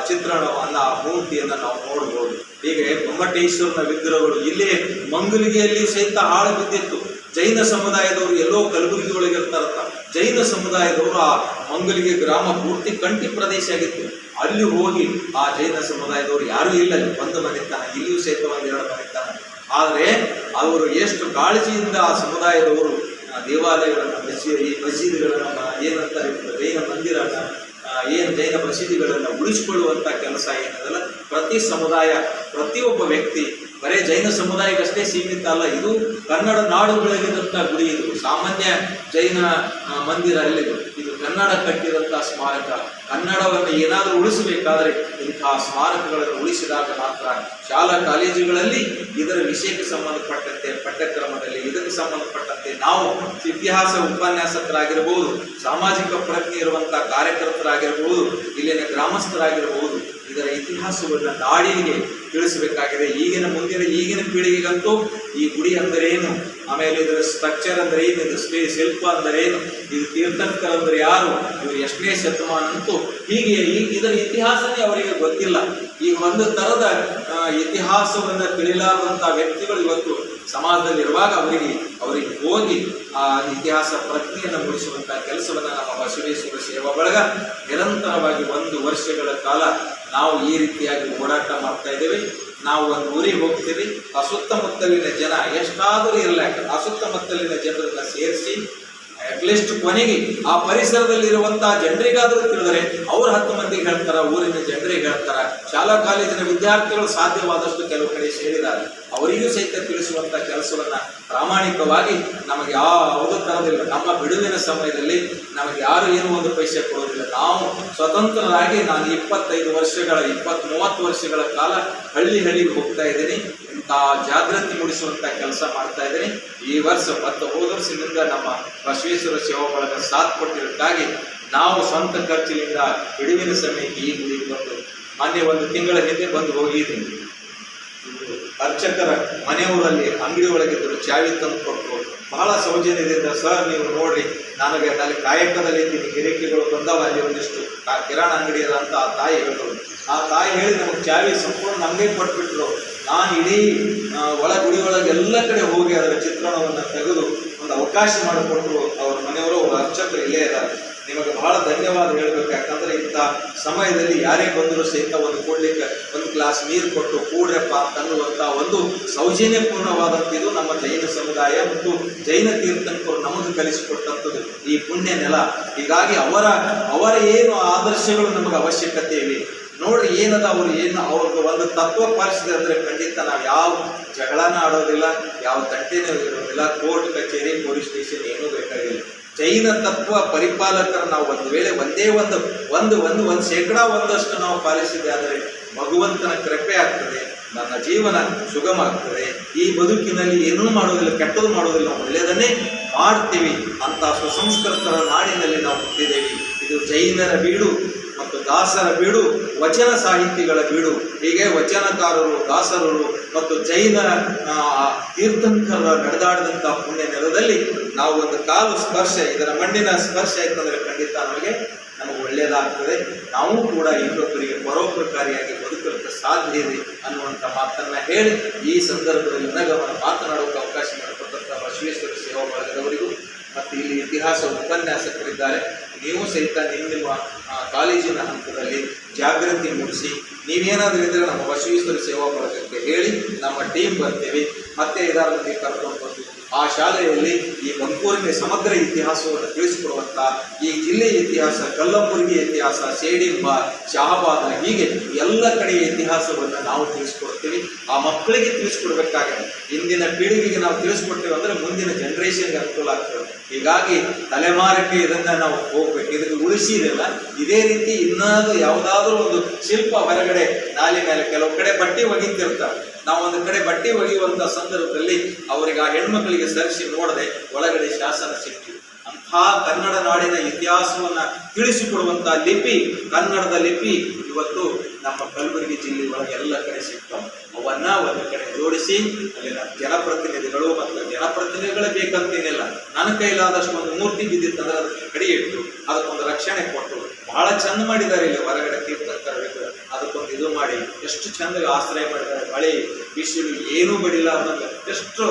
ಚಿತ್ರಣವನ್ನ, ಮೂರ್ತಿಯನ್ನು ನಾವು ನೋಡ್ಬೋದು. ಹೀಗೆ ಗೊಮ್ಮಟೇಶ್ವರನ ವಿಗ್ರಹಗಳು ಇಲ್ಲಿ ಮಂಗಲಿಗೆಯಲ್ಲಿ ಸಹಿತ ಹಾಳು ಬಿದ್ದಿತ್ತು. ಜೈನ ಸಮುದಾಯದವರು ಎಲ್ಲೋ ಕಲಬುರಗಿ ಇರ್ತಾರಂತ ಜೈನ ಸಮುದಾಯದವರು ಆ ಮಂಗಲಿಗೆ ಗ್ರಾಮ ಪೂರ್ತಿ ಕಂಠಿ ಪ್ರದೇಶ ಆಗಿತ್ತು. ಅಲ್ಲಿ ಹೋಗಿ ಆ ಜೈನ ಸಮುದಾಯದವರು ಯಾರೂ ಇಲ್ಲ. ಒಂದು ಮನೆತನ ಇಲ್ಲಿಯೂ ಸಹಿತ ಒಂದು ಎರಡು ಮನೆತನ ಆದರೆ ಅವರು ಎಷ್ಟು ಕಾಳಜಿಯಿಂದ ಆ ಸಮುದಾಯದವರು ದೇವಾಲಯಗಳನ್ನು ಮಸೀದಿ ಈ ಮಸೀದಿಗಳನ್ನು ಏನಂತಾರೆ ಜೈನ ಮಂದಿರನ ಏನು ಜೈನ ಮಸೀದಿಗಳನ್ನು ಉಳಿಸಿಕೊಳ್ಳುವಂಥ ಕೆಲಸ ಏನದಲ್ಲ, ಪ್ರತಿ ಸಮುದಾಯ, ಪ್ರತಿಯೊಬ್ಬ ವ್ಯಕ್ತಿ ಬರೇ ಜೈನ ಸಮುದಾಯಕ್ಕಷ್ಟೇ ಸೀಮಿತ ಅಲ್ಲ, ಇದು ಕನ್ನಡ ನಾಡುಗಳಿಗಿದಂಥ ಗುಡಿ ಇದು. ಸಾಮಾನ್ಯ ಜೈನ ಮಂದಿರ ಇದು ಕನ್ನಡ ಕಟ್ಟಿದಂಥ ಸ್ಮಾರಕ. ಕನ್ನಡವನ್ನು ಏನಾದರೂ ಉಳಿಸಬೇಕಾದರೆ ಇಂತಹ ಸ್ಮಾರಕಗಳನ್ನು ಉಳಿಸಿದಾಗ ಮಾತ್ರ ಶಾಲಾ ಕಾಲೇಜುಗಳಲ್ಲಿ ಇದರ ವಿಷಯಕ್ಕೆ ಸಂಬಂಧಪಟ್ಟಂತೆ, ಪಠ್ಯಕ್ರಮದಲ್ಲಿ ಇದಕ್ಕೆ ಸಂಬಂಧಪಟ್ಟಂತೆ ನಾವು ಇತಿಹಾಸ ಉಪನ್ಯಾಸಕರಾಗಿರಬಹುದು ಸಾಮಾಜಿಕ ಪ್ರಜ್ಞೆ ಇರುವಂತಹ ಕಾರ್ಯಕರ್ತರಾಗಿರಬಹುದು ಇಲ್ಲಿನ ಗ್ರಾಮಸ್ಥರಾಗಿರಬಹುದು ಇದರ ಇತಿಹಾಸವನ್ನು ನಾಡಿಗೆ ತಿಳಿಸಬೇಕಾಗಿದೆ. ಈಗಿನ ಮುಂದಿನ ಈಗಿನ ಪೀಳಿಗೆಗಂತೂ ಈ ಗುಡಿ ಅಂದರೇನು? ಆಮೇಲೆ ಇದರ ಸ್ಟ್ರಕ್ಚರ್ ಅಂದರೆ ಏನು? ಇದು ಸ್ಟೇ ಶಿಲ್ಪ ಅಂದರೆ ಏನು? ಇದು ತೀರ್ಥಂಕರ್ ಅಂದರೆ ಯಾರು? ಇವರು ಎಷ್ಟನೇ ಶತಮಾನ ಅಂತೂ ಹೀಗೆ ಈ ಇದರ ಇತಿಹಾಸನೇ ಅವರಿಗೆ ಗೊತ್ತಿಲ್ಲ. ಈ ಒಂದು ಥರದ ಇತಿಹಾಸವನ್ನು ತಿಳಿಲಾರದಂತಹ ವ್ಯಕ್ತಿಗಳು ಇವತ್ತು ಸಮಾಜದಲ್ಲಿರುವಾಗ ಅವರಿಗೆ ಅವರಿಗೆ ಹೋಗಿ ಆ ಇತಿಹಾಸ ಪ್ರಜ್ಞೆಯನ್ನು ಮೂಡಿಸುವಂತಹ ಕೆಲಸವನ್ನು ನಮ್ಮ ಬಸವೇಶ್ವರ ಸೇವಾ ಬಳಗ ನಿರಂತರವಾಗಿ ಒಂದು ವರ್ಷಗಳ ಕಾಲ ನಾವು ಈ ರೀತಿಯಾಗಿ ಓಡಾಟ ಮಾಡ್ತಾ ಇದ್ದೇವೆ. ನಾವು ಒಂದು ಊರಿಗೆ ಹೋಗ್ತೀವಿ. ಆ ಸುತ್ತಮುತ್ತಲಿನ ಜನ ಎಷ್ಟಾದರೂ ಇರಲ್ಲ ಆ ಸುತ್ತಮುತ್ತಲಿನ ಜನರನ್ನ ಸೇರಿಸಿ ಅಟ್ಲೀಸ್ಟ್ ಕೊನೆಗೆ ಆ ಪರಿಸರದಲ್ಲಿ ಇರುವಂತಹ ಜನರಿಗಾದರೂ ತಿಳಿದರೆ ಅವ್ರ ಹತ್ತು ಮಂದಿಗೆ ಹೇಳ್ತಾರ, ಊರಿನ ಜನರಿಗೆ ಹೇಳ್ತಾರ. ಶಾಲಾ ಕಾಲೇಜಿನ ವಿದ್ಯಾರ್ಥಿಗಳು ಸಾಧ್ಯವಾದಷ್ಟು ಕೆಲವು ಕಡೆ ಸೇರಿದ್ದಾರೆ. ಅವರಿಗೂ ಸಹಿತ ತಿಳಿಸುವಂತ ಕೆಲಸವನ್ನ ಪ್ರಾಮಾಣಿಕವಾಗಿ ನಮಗೆ ಯಾವುದು ತರದಿಲ್ಲ. ನಮ್ಮ ಬಿಡುವಿನ ಸಮಯದಲ್ಲಿ ನಮಗೆ ಯಾರು ಏನು ಒಂದು ಪೈಸೆ ಕೊಡೋದಿಲ್ಲ. ನಾವು ಸ್ವತಂತ್ರರಾಗಿ ನಾನು ಇಪ್ಪತ್ತೈದು ವರ್ಷಗಳ ಇಪ್ಪತ್ತ್ ಮೂವತ್ತು ವರ್ಷಗಳ ಕಾಲ ಹಳ್ಳಿ ಹಳ್ಳಿಗೆ ಹೋಗ್ತಾ ಇದ್ದೀನಿ. ಜಾಗೃತಿ ಮೂಡಿಸುವಂತ ಕೆಲಸ ಮಾಡ್ತಾ ಇದ್ದೀನಿ. ಈ ವರ್ಷ ಮತ್ತು ಹೋದ ವರ್ಷದಿಂದ ನಮ್ಮ ಬಸವೇಶ್ವರ ಸೇವಾ ಸಾಥ್ ಕೊಟ್ಟಿರೋದಕ್ಕಾಗಿ ನಾವು ಸ್ವಂತ ಖರ್ಚಿನಿಂದ ಬಿಡುವಿನ ಸಮಯಕ್ಕೆ ಈ ಗುಡಿಗೆ ಬಂದು ಮೊನ್ನೆ ಒಂದು ತಿಂಗಳ ಹಿಂದೆ ಬಂದು ಹೋಗಿದ್ದೀನಿ ಅರ್ಚಕರ ಮನೆಯವರಲ್ಲಿ ಅಂಗಡಿ ಒಳಗಿದ್ದರು ಚಾವಿ ತಂದು ಕೊಟ್ಟರು ಬಹಳ ಸೌಜನ್ಯದಿಂದ, ಸರ್, ನೀವು ನೋಡ್ರಿ, ನನಗೆ ಅಲ್ಲಿ ಕಾಯಕದಲ್ಲಿ ಇದ್ದೀನಿ ಗಿರಿಕೆಗಳು ಬಂದವ, ಅಲ್ಲಿ ಒಂದಿಷ್ಟು ಕಿರಾಣ ಅಂಗಡಿ ಅಂತ ಆ ತಾಯಿ ಹೇಳಿದ್ರು. ಆ ತಾಯಿ ಹೇಳಿ ನಮಗೆ ಚಾವಿ ಸಂಪೂರ್ಣ ನಮಗೆ ಕೊಟ್ಬಿಟ್ರು. ನಾನು ಇಡೀ ಆ, ಒಳ ಗುಡಿ ಒಳಗೆಲ್ಲ ಕಡೆ ಹೋಗಿ ಅದರ ಚಿತ್ರಣವನ್ನು ತೆಗೆದು ಒಂದು ಅವಕಾಶ ಮಾಡಿಕೊಟ್ಟರು ಅವರ ಮನೆಯವರು ಅವರ ಅರ್ಚಕರು ಇಲ್ಲೇ ಇದ್ದಾರೆ. ನಿಮಗೆ ಬಹಳ ಧನ್ಯವಾದ ಹೇಳ್ಬೇಕು. ಯಾಕಂದ್ರೆ ಇಂಥ ಸಮಯದಲ್ಲಿ ಯಾರೇ ಬಂದರೂ ಸಹಿತ ಒಂದು ಕೊಡ್ಲಿಕ್ಕೆ ಒಂದು ಗ್ಲಾಸ್ ನೀರು ಕೊಟ್ಟು ಕೂಡ್ರಪ್ಪ ಅಂತನ್ನುವಂಥ ಒಂದು ಸೌಜನ್ಯಪೂರ್ಣವಾದಂಥ ಇದು ನಮ್ಮ ಜೈನ ಸಮುದಾಯ ಮತ್ತು ಜೈನ ತೀರ್ಥಂಕರು ನಮಗೆ ಕಲಿಸಿಕೊಟ್ಟಂಥದ್ದು ಈ ಪುಣ್ಯ ನೆಲ. ಹೀಗಾಗಿ ಅವರ ಅವರ ಏನು ಆದರ್ಶಗಳು ನಮಗೆ ಅವಶ್ಯಕತೆ ಇವೆ ನೋಡ್ರಿ ಏನದ ಅವ್ರು, ಏನು ಅವ್ರದ್ದು ಒಂದು ತತ್ವ ಪಾಲಿಸಿದೆ ಅಂದರೆ ಖಂಡಿತ ನಾವು ಯಾವ ಜಗಳನ ಆಡೋದಿಲ್ಲ, ಯಾವ ತಂಟೆನೂ ಇರೋದಿಲ್ಲ ಕೋರ್ಟ್, ಕಚೇರಿ, ಪೊಲೀಸ್ ಸ್ಟೇಷನ್ ಏನೂ ಬೇಕಾಗಿಲ್ಲ. ಜೈನ ತತ್ವ ಪರಿಪಾಲಕರು ನಾವು ಒಂದು ವೇಳೆ ಒಂದೇ ಒಂದು ಒಂದು ಒಂದು ಒಂದು ಶೇಕಡ ಒಂದಷ್ಟು ನಾವು ಪಾಲಿಸಿದೆ ಆದರೆ ಭಗವಂತನ ಕೃಪೆ ಆಗ್ತದೆ, ನನ್ನ ಜೀವನ ಸುಗಮ ಆಗ್ತದೆ, ಈ ಬದುಕಿನಲ್ಲಿ ಏನೂ ಮಾಡೋದಿಲ್ಲ, ಕೆಟ್ಟದ್ದು ಮಾಡೋದಿಲ್ಲ, ನಾವು ಒಳ್ಳೆಯದನ್ನೇ ಮಾಡ್ತೀವಿ ಅಂತ ಸುಸಂಸ್ಕೃತರ ನಾಡಿನಲ್ಲಿ ನಾವು ಹುಟ್ಟಿದ್ದೇವೆ ಇದು ಜೈನರ ಬೀಡು. ಮತ್ತು ದಾಸರ ಬೀಡು, ವಚನ ಸಾಹಿತಿಗಳ ಬೀಡು. ಹೀಗೆ ವಚನಕಾರರು, ದಾಸರರು ಮತ್ತು ಜೈನ ತೀರ್ಥಂಕರ ನಡೆದಾಡಿದಂಥ ಪುಣ್ಯ ನೆಲದಲ್ಲಿ ನಾವು ಒಂದು ಕಾಲು ಸ್ಪರ್ಶ, ಇದರ ಮಣ್ಣಿನ ಸ್ಪರ್ಶ ಇತ್ತಂದರೆ ಖಂಡಿತ ನಮಗೆ ನಮಗೆ ಒಳ್ಳೆಯದಾಗ್ತದೆ ನಾವು ಕೂಡ ಇನ್ನೊಬ್ಬರಿಗೆ ಪರೋಪಕಾರಿಯಾಗಿ ಬದುಕಲಿಕ್ಕೆ ಸಾಧ್ಯ ಇದೆ ಅನ್ನುವಂಥ ಮಾತನ್ನ ಹೇಳಿ ಈ ಸಂದರ್ಭದಲ್ಲಿ ನನಗವನ್ನು ಮಾತನಾಡೋಕೆ ಅವಕಾಶ ಮಾಡಿಕೊಟ್ಟಂಥ ಬಸವೇಶ್ವರ ಸೇವಾ ಬಳಗದವರಿಗೂ ಮತ್ತು ಇಲ್ಲಿ ಇತಿಹಾಸ ಉಪನ್ಯಾಸಕರಿದ್ದಾರೆ. ನೀವು ಸಹಿತ ನಿಮ್ಮ ನಿಮ್ಮ ಕಾಲೇಜಿನ ಹಂತದಲ್ಲಿ ಜಾಗೃತಿ ಮೂಡಿಸಿ, ನೀವೇನಾದರೂ ಇದ್ದರೆ ನಮ್ಮ ಬಸವೇಶ್ವರ ಸೇವಾ ಬಳಗಕ್ಕೆ ಹೇಳಿ, ನಮ್ಮ ಟೀಮ್ ಬರ್ತೀವಿ. ಮತ್ತೆ ಇದಾದ್ರೂ ಮಂದಿ ಕರ್ಕೊಂಡು ಬಂದು ಆ ಶಾಲೆಯಲ್ಲಿ ಈ ಮಂಕೂರಿನ ಸಮಗ್ರ ಇತಿಹಾಸವನ್ನು ತಿಳಿಸಿಕೊಡುವಂಥ ಈ ಜಿಲ್ಲೆಯ ಇತಿಹಾಸ ಕಲ್ಲಂಬುರ್ಗಿ ಇತಿಹಾಸ, ಸೇಡಿಂಬ, ಶಹಾಬಾದ ಹೀಗೆ ಎಲ್ಲ ಕಡೆಯ ಇತಿಹಾಸವನ್ನು ನಾವು ತಿಳಿಸ್ಕೊಡ್ತೀವಿ. ಆ ಮಕ್ಕಳಿಗೆ ತಿಳಿಸ್ಕೊಡ್ಬೇಕಾಗಿದೆ. ಇಂದಿನ ಪೀಳಿಗೆಗೆ ನಾವು ತಿಳಿಸ್ಕೊಡ್ತೇವೆ ಅಂದರೆ ಮುಂದಿನ ಜನ್ರೇಷನ್ಗೆ ಅನುಕೂಲ ಆಗ್ತದೆ. ಹೀಗಾಗಿ ತಲೆಮಾರಕ್ಕೆ ಇದನ್ನ ನಾವು ಹೋಗ್ಬೇಕು. ಇದಕ್ಕೆ ಉಳಿಸಿದೆಲ್ಲ ಇದೇ ರೀತಿ ಇನ್ನಾದರೂ ಯಾವುದಾದ್ರೂ ಒಂದು ಶಿಲ್ಪ ಹೊರಗಡೆ, ನಾಲಿ ಮೇಲೆ ಕೆಲವು ಕಡೆ ಬಟ್ಟೆ ಒಗಿತಿರ್ತಾರೆ ನಾವು ಒಂದು ಕಡೆ ಬಟ್ಟೆ ಒಗೆಯುವಂಥ ಸಂದರ್ಭದಲ್ಲಿ ಅವರಿಗೆ ಆ ಹೆಣ್ಮಕ್ಳಿಗೆ ಸರಿಸಿ ನೋಡದೆ ಒಳಗಡೆ ಶಾಸನ ಸಿಕ್ಕಿತು. ಅಂಥ ಕನ್ನಡ ನಾಡಿನ ಇತಿಹಾಸವನ್ನ ತಿಳಿಸಿಕೊಡುವಂಥ ಲಿಪಿ, ಕನ್ನಡದ ಲಿಪಿ ಇವತ್ತು ನಮ್ಮ ಕಲಬುರಗಿ ಜಿಲ್ಲೆ ಒಳಗೆ ಎಲ್ಲ ಕಡೆ ಸಿಗ್ತಾವೆ ಅವನ್ನ ಒಂದು ಕಡೆ ಜೋಡಿಸಿ, ಅಲ್ಲಿನ ಜನಪ್ರತಿನಿಧಿಗಳು ಮತ್ತು ಜನಪ್ರತಿನಿಧಿಗಳೇ ಬೇಕಂತೇನಿಲ್ಲ ನನ್ನ ಕೈಲಾದಷ್ಟು ಒಂದು ಮೂರ್ತಿ ಬಿದ್ದಿತ್ತಂದ್ರೆ ಅದಕ್ಕೆ ಕಡಿ ಇಟ್ಟು, ಅದಕ್ಕೊಂದು ರಕ್ಷಣೆ ಕೊಟ್ಟು, ಬಹಳ ಚಂದ ಮಾಡಿದ್ದಾರೆ ಇಲ್ಲಿ ಹೊರಗಡೆ ತೀರ್ಥಂಕರ ವಿಗ್ರಹ. ಅದಕ್ಕೊಂದು ಇದು ಮಾಡಿ, ಎಷ್ಟು ಚಂದ ಆಶ್ರಯ ಮಾಡಿದ್ದಾರೆ. ಮಳೆ, ಬಿಸಿಲು ಏನೂ ಬಿಡಿಲ್ಲ ಅನ್ನೋದು ಎಷ್ಟು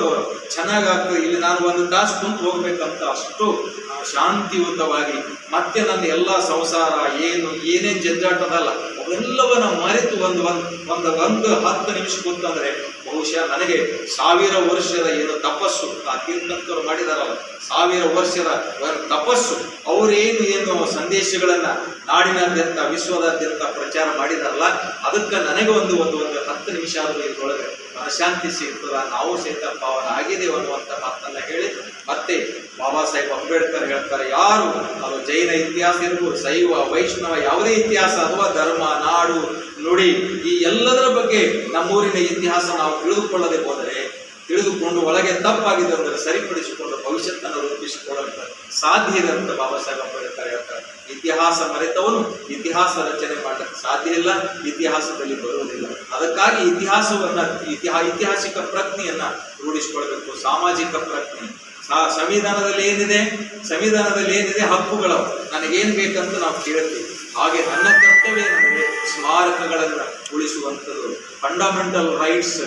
ಚೆನ್ನಾಗಿ ಆಗ್ತದೆ. ಇಲ್ಲಿ ನಾನು ಒಂದು ತಾಸು ಕುಂತು ಹೋಗ್ಬೇಕಂತ ಅಷ್ಟು ಶಾಂತಿಯುತವಾಗಿ ಮತ್ತೆ ನನ್ನ ಎಲ್ಲ ಸಂಸಾರ ಏನು, ಏನೇನು ಜಂಜಾಟದಲ್ಲ ಅವೆಲ್ಲವನ್ನ ಮರೆತು ಒಂದು ಒಂದು ಒಂದು ಹತ್ತು ನಿಮಿಷ ಕೂತಂದ್ರೆ ಬಹುಶಃ ನನಗೆ ಸಾವಿರ ವರ್ಷದ ಏನು ತಪಸ್ಸು, ಆ ತೀರ್ಥಂಕರು ಮಾಡಿದಾರಲ್ಲ, ಸಾವಿರ ವರ್ಷದ ತಪಸ್ಸು, ಅವರೇನು ಏನು ಸಂದೇಶಗಳನ್ನ ನಾಡಿನಾದ್ಯಂತ, ವಿಶ್ವದಾದ್ಯಂತ ಪ್ರಚಾರ ಮಾಡಿದಾರಲ್ಲ, ಅದಕ್ಕೆ ನನಗೆ ಒಂದು ಒಂದು ಒಂದು ಹತ್ತು ನಿಮಿಷ ಆದರೂ ಇದ್ರೊಳಗೆ ಮನಶಾಂತಿ ಸಿಗ್ತದ, ನಾವು ಸಹಿತ ಪಾವನ ಆಗಿದ್ದೇವೆ ಅನ್ನುವಂಥ ಮಾತನ್ನ ಹೇಳಿ ಮತ್ತೆ ಬಾಬಾ ಸಾಹೇಬ್ ಅಂಬೇಡ್ಕರ್ ಹೇಳ್ತಾರೆ, ಯಾರು ಅದು ಜೈನ ಇತಿಹಾಸ ಇರ್ಬೋದು, ಶೈವ, ವೈಷ್ಣವ ಯಾವುದೇ ಇತಿಹಾಸ ಅಥವಾ ಧರ್ಮ, ನಾಡು, ನುಡಿ, ಈ ಎಲ್ಲದರ ಬಗ್ಗೆ ನಮ್ಮೂರಿನ ಇತಿಹಾಸ ನಾವು ತಿಳಿದುಕೊಳ್ಳದೆ ಹೋದರೆ, ತಿಳಿದುಕೊಂಡು ಒಳಗೆ ತಪ್ಪಾಗಿದೆ ಅಂದರೆ ಸರಿಪಡಿಸಿಕೊಂಡು ಭವಿಷ್ಯತ್ತನ್ನು ರೂಪಿಸಿಕೊಳ್ಳಲು ಸಾಧ್ಯ ಇದೆ ಅಂತ ಬಾಬಾ ಸಾಹೇಬ್ ಅಂಬೇಡ್ಕರ್ ಹೇಳ್ತಾರೆ ಇತಿಹಾಸ ಮರೆತವನು ಇತಿಹಾಸ ರಚನೆ ಮಾಡಲಿಕ್ಕೆ ಸಾಧ್ಯ ಇಲ್ಲ, ಇತಿಹಾಸದಲ್ಲಿ ಬರುವುದಿಲ್ಲ. ಅದಕ್ಕಾಗಿ ಇತಿಹಾಸವನ್ನ, ಇತಿಹಾ, ಐತಿಹಾಸಿಕ ಪ್ರಜ್ಞೆಯನ್ನ ರೂಢಿಸಿಕೊಳ್ಬೇಕು ಸಾಮಾಜಿಕ ಪ್ರಜ್ಞೆ. ಸಂವಿಧಾನದಲ್ಲಿ ಏನಿದೆ? ಸಂವಿಧಾನದಲ್ಲಿ ಏನಿದೆ? ಹಕ್ಕುಗಳು. ನನಗೇನು ಬೇಕಂತ ನಾವು ಕೇಳ್ತೀವಿ. ಹಾಗೆ ನನ್ನ ಕರ್ತವ್ಯ ನಮಗೆ ಸ್ಮಾರಕಗಳನ್ನು ಉಳಿಸುವಂಥದ್ದು ಫಂಡಮೆಂಟಲ್ ರೈಟ್ಸ್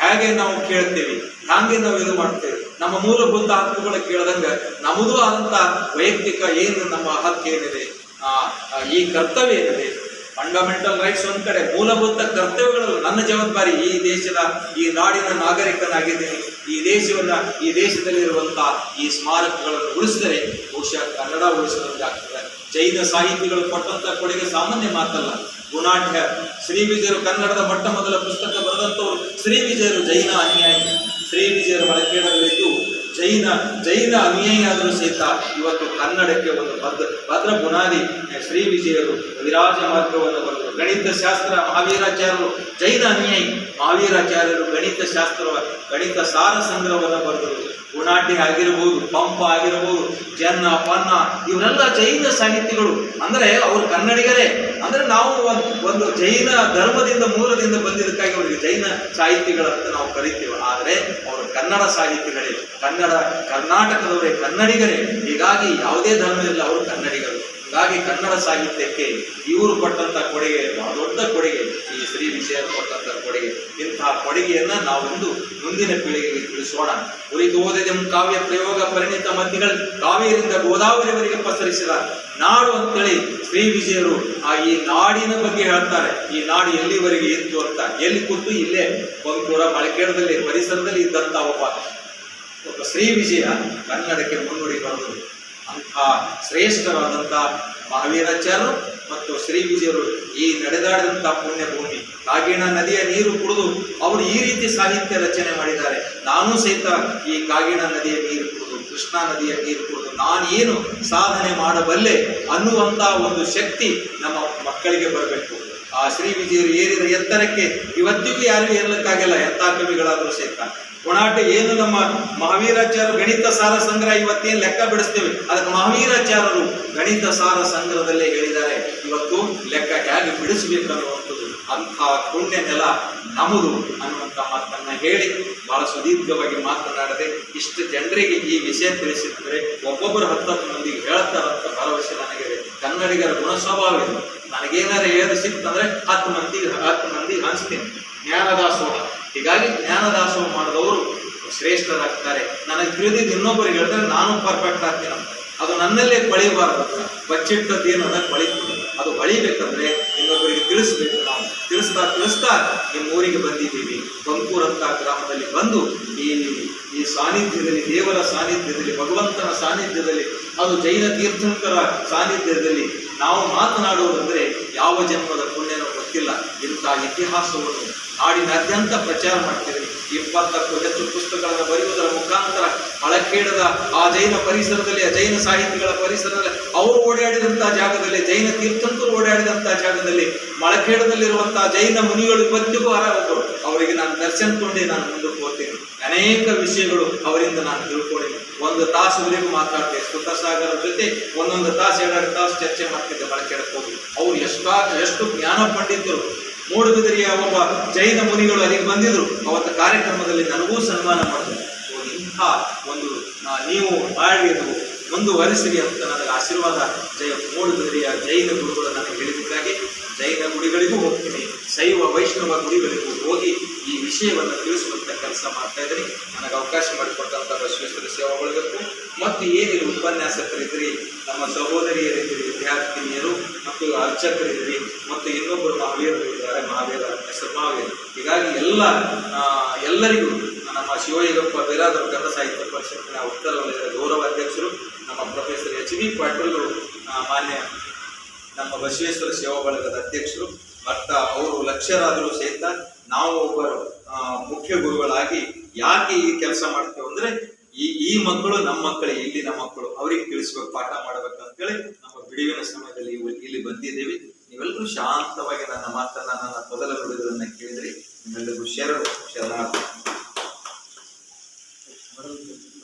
ಹೇಗೆ ನಾವು ಕೇಳ್ತೇವೆ? ಹಾಗೆ ನಾವು ಇದು ಮಾಡ್ತೇವೆ? ನಮ್ಮ ಮೂಲಭೂತ ಹಕ್ಕುಗಳು ಕೇಳದಂಗ ನಮ್ಮದು ಆದಂತ ವೈಯಕ್ತಿಕ ಏನು ನಮ್ಮ ಹಕ್ಕು ಏನಿದೆ ಆ, ಈ ಕರ್ತವ್ಯ ಏನಿದೆ ಫಂಡಮೆಂಟಲ್ ರೈಟ್ಸ್ ಒಂದ್ ಕಡೆ ಮೂಲಭೂತ ಕರ್ತವ್ಯಗಳು ನನ್ನ ಜವಾಬ್ದಾರಿ ಈ ದೇಶದ ಈ ನಾಡಿನ ನಾಗರಿಕನಾಗಿದ್ದೀನಿ ಈ ದೇಶವನ್ನ ಈ ದೇಶದಲ್ಲಿರುವಂತಹ ಈ ಸ್ಮಾರಕಗಳನ್ನು ಉಳಿಸಿದರೆ ಬಹುಶಃ ಕನ್ನಡ ಉಳಿಸಿದಂತಾಗ್ತದೆ ಜೈನ ಸಾಹಿತಿಗಳು ಕೊಟ್ಟಂತ ಕೊಡುಗೆ ಸಾಮಾನ್ಯ ಮಾತಲ್ಲ. ಗುಣಾಢ್ಯ ಶ್ರೀ ವಿಜಯರು ಕನ್ನಡದ ಮೊಟ್ಟ ಮೊದಲ ಪುಸ್ತಕ ಬರೆದಂಥವ್ರು ಶ್ರೀ ವಿಜಯರು ಜೈನ ಅನುಯಾಯಿ. ಶ್ರೀ ವಿಜಯರ ಬಳಕೆಯಲ್ಲಿದ್ದು ಜೈನ ಜೈನ ಅನುಯಾಯಿ ಆದರೂ ಸಹಿತ ಇವತ್ತು ಕನ್ನಡಕ್ಕೆ ಒಂದು ಭದ್ರ ಭದ್ರ ಬುನಾದಿ ಶ್ರೀ ವಿಜಯರು ವಿರಾಜ ಮಾರ್ಗವನ್ನು ಬರೆದರು. ಗಣಿತ ಶಾಸ್ತ್ರ ಮಹಾವೀರಾಚಾರ್ಯರು, ಜೈನ ಅನುಯಾಯಿ ಮಹಾವೀರಾಚಾರ್ಯರು ಗಣಿತ ಶಾಸ್ತ್ರವ ಗಣಿತ ಸಾರ ಸಂಗ್ರಹವನ್ನು ಬರೆದರು. ಗುಣಾಢ್ಯ ಆಗಿರಬಹುದು ಪಂಪ ಆಗಿರಬಹುದು ಜನ್ನ, ಪನ್ನ, ಇವರೆಲ್ಲ ಜೈನ ಸಾಹಿತಿಗಳು. ಅಂದ್ರೆ ಅವರು ಕನ್ನಡಿಗರೇ. ಅಂದ್ರೆ ನಾವು ಒಂದು ಜೈನ ಧರ್ಮದಿಂದ ಮೂಲದಿಂದ ಬಂದಿದ್ದಕ್ಕಾಗಿ ಅವರಿಗೆ ಜೈನ ಸಾಹಿತಿಗಳಂತ ನಾವು ಕರಿತೀವಿ. ಆದರೆ ಅವರು ಕನ್ನಡ ಸಾಹಿತಿಗಳೇ. ಕನ್ನಡ ಕರ್ನಾಟಕದವರೇ, ಕನ್ನಡಿಗರೇ. ಹೀಗಾಗಿ ಯಾವುದೇ ಧರ್ಮದಲ್ಲಿ ಅವರು ಕನ್ನಡಿಗರು. ಹೀಗಾಗಿ ಕನ್ನಡ ಸಾಹಿತ್ಯಕ್ಕೆ ಇವರು ಕೊಟ್ಟಂತ ಕೊಡುಗೆ ಬಹಳ ದೊಡ್ಡ ಕೊಡುಗೆ ಈ ಶ್ರೀ ವಿಜಯ ಕೊಟ್ಟಂತ ಕೊಡುಗೆ. ಇಂತಹ ಕೊಡುಗೆಯನ್ನ ನಾವೊಂದು ಮುಂದಿನ ಪೀಳಿಗೆಗೆ ತಿಳಿಸೋಣ ಉರಿದು ಓದಿದೆಂ ಕಾವ್ಯ ಪ್ರಯೋಗ ಪರಿಣಿತ ಮಧ್ಯಗಳು ಕಾವೇರಿಯಿಂದ ಗೋದಾವರಿವರೆಗೆ ಪಸರಿಸಿದ ನಾಡು ಅಂತೇಳಿ ಶ್ರೀ ವಿಜಯರು ಆ ಈ ನಾಡಿನ ಬಗ್ಗೆ ಹೇಳ್ತಾರೆ. ಈ ನಾಡು ಎಲ್ಲಿವರೆಗೆ ಇತ್ತು ಅಂತ. ಎಲ್ಲಿ ಕೂತು ಇಲ್ಲೇ ಬಂಕೂರ ಮಳಕೇಡದಲ್ಲಿ ಪರಿಸರದಲ್ಲಿ ಇದ್ದಂತ ಒಬ್ಬ ಒಬ್ಬ ಶ್ರೀ ವಿಜಯ ಕನ್ನಡಕ್ಕೆ ಮುನ್ನುಡಿ ಬಂದರು ಅಂಥ ಶ್ರೇಷ್ಠರಾದಂಥ ಮಹಾವೀರಾಚಾರ್ಯರು ಮತ್ತು ಶ್ರೀ ವಿಜಯರು ಈ ನಡೆದಾಡಿದಂಥ ಪುಣ್ಯ ಭೂಮಿ ಕಾಗಿಣ ನದಿಯ ನೀರು ಕುಡಿದು ಅವರು ಈ ರೀತಿ ಸಾಹಿತ್ಯ ರಚನೆ ಮಾಡಿದ್ದಾರೆ. ನಾನು ಸಹಿತ ಈ ಕಾಗಿಣ ನದಿಯ ನೀರು ಕುಡಿದು, ಕೃಷ್ಣಾ ನದಿಯ ನೀರು ಕುಡಿದು ನಾನೇನು ಸಾಧನೆ ಮಾಡಬಲ್ಲೆ ಅನ್ನುವಂಥ ಒಂದು ಶಕ್ತಿ ನಮ್ಮ ಮಕ್ಕಳಿಗೆ ಬರಬೇಕು. ಆ ಶ್ರೀ ವಿಜಯರು ಏರಿದ ಎತ್ತರಕ್ಕೆ ಇವತ್ತಿಗೂ ಯಾರಿಗೂ ಏರ್ಲಿಕ್ಕಾಗಲ್ಲ ಎಂಥ ಕವಿಗಳಾದರೂ ಸಹಿತ. ಕೊಣಾಟೆ ಏನು? ನಮ್ಮ ಮಹಾವೀರಾಚಾರ್ಯರು ಗಣಿತ ಸಾರ ಸಂಗ್ರಹ ಇವತ್ತೇನು ಲೆಕ್ಕ ಬಿಡಿಸ್ತೇವೆ? ಅದಕ್ಕೆ ಮಹಾವೀರಾಚಾರ್ಯರು ಗಣಿತ ಸಾರ ಸಂಗ್ರಹದಲ್ಲೇ ಹೇಳಿದ್ದಾರೆ. ಇವತ್ತು ಲೆಕ್ಕ ಹೇಗೆ ಬಿಡಿಸಬೇಕನ್ನುವಂಥದ್ದು, ಅಂಥ ಪುಣ್ಯ ನೆಲ ನಮ್ಮದು ಅನ್ನುವಂಥ ಮಾತನ್ನ ಹೇಳಿ ಬಹಳ ಸುದೀರ್ಘವಾಗಿ ಮಾತನಾಡದೆ ಇಷ್ಟು ಜನರಿಗೆ ಈ ವಿಷಯ ತಿಳಿಸಿದ್ರೆ ಒಬ್ಬೊಬ್ಬರು ಹತ್ತತ್ತು ಮಂದಿಗೆ ಹೇಳ್ತಾರಂತ ಭರವಸೆ ನನಗೆ ಕನ್ನಡಿಗರ ಗುಣ ಸ್ವಭಾವ ಇದು. ನನಗೇನಾರು ಹೇಳಿ ಸಿಕ್ತಂದ್ರೆ ಹತ್ತು ಮಂದಿಗೆ ಹತ್ತು ಮಂದಿಗೆ ಹಂಚ್ತೀನಿ. ಜ್ಞಾನದಾಸೋಹ. ಹೀಗಾಗಿ ಜ್ಞಾನದಾಸವ ಮಾಡಿದವರು ಶ್ರೇಷ್ಠರಾಗ್ತಾರೆ. ನನಗೆ ತಿಳಿದಿದ್ದು ಇನ್ನೊಬ್ಬರಿಗೆ ಹೇಳಿದ್ರೆ ನಾನು ಪರ್ಫೆಕ್ಟ್ ಆಗ್ತೀನಿ ಅದು ನನ್ನಲ್ಲೇ ಬಳಿಬಾರದು. ಬಚ್ಚಿಟ್ಟದ್ದು ಏನು ಅದನ್ನು ಕೊಳಿತು ಅದು ಬಳಿಬೇಕಂದ್ರೆ ಇನ್ನೊಬ್ಬರಿಗೆ ತಿಳಿಸ್ಬೇಕು ನಾವು. ತಿಳಿಸ್ತಾ ತಿಳಿಸ್ತಾ ನಿಮ್ಮ ಊರಿಗೆ ಬಂದಿದ್ದೀವಿ. ಬಂಕೂರಂತ ಗ್ರಾಮದಲ್ಲಿ ಬಂದು ಈ ಈ ಸಾನ್ನಿಧ್ಯದಲ್ಲಿ, ದೇವರ ಸಾನ್ನಿಧ್ಯದಲ್ಲಿ, ಭಗವಂತನ ಸಾನ್ನಿಧ್ಯದಲ್ಲಿ, ಅದು ಜೈನ ತೀರ್ಥಂಕರ ಸಾನ್ನಿಧ್ಯದಲ್ಲಿ ನಾವು ಮಾತನಾಡುವುದಂದ್ರೆ ಯಾವ ಜನ್ಮದ ಪುಣ್ಯನೂ ಗೊತ್ತಿಲ್ಲ. ಇಂಥ ಇತಿಹಾಸವನ್ನು ನಾಡಿನಾದ್ಯಂತ ಪ್ರಚಾರ ಮಾಡ್ತೀವಿ ಇಪ್ಪತ್ತಕ್ಕೂ ಹೆಚ್ಚು ಪುಸ್ತಕಗಳನ್ನು ಬರೆಯುವುದರ ಮುಖಾಂತರ ಮಳಕೇಡದ ಆ ಜೈನ ಪರಿಸರದಲ್ಲಿ, ಆ ಜೈನ ಸಾಹಿತಿಗಳ ಪರಿಸರದಲ್ಲಿ, ಅವರು ಓಡಾಡಿದಂತಹ ಜಾಗದಲ್ಲಿ, ಜೈನ ತೀರ್ಥಂಕರು ಓಡಾಡಿದಂತಹ ಜಾಗದಲ್ಲಿ ಮಳಖೇಡದಲ್ಲಿರುವಂತಹ ಜೈನ ಮುನಿಗಳು ಇವತ್ತಿಗೂ ಒಬ್ಬರು ಅವರಿಗೆ ನಾನು ದರ್ಶನ ಕೊಂಡೆ ನಾನು ಮುಂದೆ ಹೋಗ್ತೀನಿ. ಅನೇಕ ವಿಷಯಗಳು ಅವರಿಂದ ನಾನು ತಿಳ್ಕೊಂಡಿದ್ದೀನಿ ಒಂದು ತಾಸುವರೆಗೂ ಮಾತಾಡ್ತೇನೆ ಸುಖಸಾಗರ ಜೊತೆ ಒಂದೊಂದು ತಾಸು, ಎರಡೆರಡು ತಾಸು ಚರ್ಚೆ ಮಾಡ್ತಿದ್ದೆ ಮಳಕೇಡಕ್ಕೆ ಹೋಗಿ. ಅವರು ಎಷ್ಟಾ, ಎಷ್ಟು ಜ್ಞಾನ ಪಂಡಿತರು ಮೂಡುಬಿದಿರಿಯ ಒಬ್ಬ ಜೈನ ಮುನಿಗಳು ಅಲ್ಲಿಗೆ ಬಂದಿದ್ರು. ಅವತ್ತು ಕಾರ್ಯಕ್ರಮದಲ್ಲಿ ನನಗೂ ಸನ್ಮಾನ ಮಾಡಿದ್ರು ಇಂಥ ಒಂದು ನೀವು ಮಾಡಿದ್ರು ಮುಂದುವರಿಸಿರಿ ಅಂತ ನನಗೆ ಆಶೀರ್ವಾದ, ಜಯ ಮೂಡುಬಿದಿರಿಯ ಜೈನ ಗುರುಗಳು ನನಗೆ ಹೇಳಿದ್ದಕ್ಕಾಗಿ ಜೈನ ಗುಡಿಗಳಿಗೂ ಹೋಗ್ತೀನಿ. ಶೈವ ವೈಷ್ಣವ ಗುಡಿಗಳಿಗೂ ಹೋಗಿ ಈ ವಿಷಯವನ್ನು ತಿಳಿಸುವಂತ ಕೆಲಸ ಮಾಡ್ತಾ ಇದ್ದೀನಿ. ನನಗೆ ಅವಕಾಶ ಮಾಡಿಕೊಟ್ಟಂತ ಬಸವೇಶ್ವರ ಸೇವಾಗಳಿಗೂ ಮತ್ತು ಏನಿಲ್ಲ ಉಪನ್ಯಾಸಕರಿದ್ರಿ, ನಮ್ಮ ಸಹೋದರಿಯರಿದ್ರಿ, ವಿದ್ಯಾರ್ಥಿನಿಯರು ಮತ್ತು ಅರ್ಚಕರಿದ್ರಿ ಮತ್ತು ಇನ್ನೊಬ್ಬರು ಮಹಾವೀರರು ಇದ್ದಾರೆ ಮಹಾವೀರ ಹೆಸರು ಮಹಾವೀರ ಹೀಗಾಗಿ ಎಲ್ಲ ಎಲ್ಲರಿಗೂ ನಮ್ಮ ಶಿವಯೋಗಪ್ಪ ಬಿರಾದರ ಕನ್ನಡ ಸಾಹಿತ್ಯ ಪರಿಷತ್ತಿನ ಉತ್ತರ ವಲಯದ ಗೌರವ ಅಧ್ಯಕ್ಷರು, ನಮ್ಮ ಪ್ರೊಫೆಸರ್ ಎಚ್ ವಿ ಪಾಟೀಲ್ರು ಮಾನ್ಯ ನಮ್ಮ ಬಸವೇಶ್ವರ ಸೇವಾ ಬಳಗದ ಅಧ್ಯಕ್ಷರು, ಮತ್ತು ಅವರು ಲಕ್ಷ್ಯರಾದರೂ ಸಹಿತ ನಾವು ಒಬ್ಬರು ಮುಖ್ಯ ಗುರುಗಳಾಗಿ ಯಾಕೆ ಈ ಕೆಲಸ ಮಾಡ್ತೇವೆ ಅಂದ್ರೆ, ಈ ಈ ಮಕ್ಕಳು ನಮ್ಮ ಮಕ್ಕಳೇ ಇಲ್ಲಿನ ಮಕ್ಕಳು, ಅವರಿಗೆ ತಿಳಿಸ್ಬೇಕು, ಪಾಠ ಮಾಡ್ಬೇಕಂತೇಳಿ ನಮ್ಮ ಬಿಡುವಿನ ಸಮಯದಲ್ಲಿ ಇಲ್ಲಿ ಬಂದಿದ್ದೇವೆ. ನೀವೆಲ್ಲರೂ ಶಾಂತವಾಗಿ ನನ್ನ ಮಾತನ್ನ ನನ್ನ ಮೊದಲ ನುಡಿಗಳನ್ನ ಕೇಳಿದ್ರೆ. ನಿಮ್ಮೆಲ್ಲರಿಗೂ ಶರಣು ಶರಣಾರ್ಥ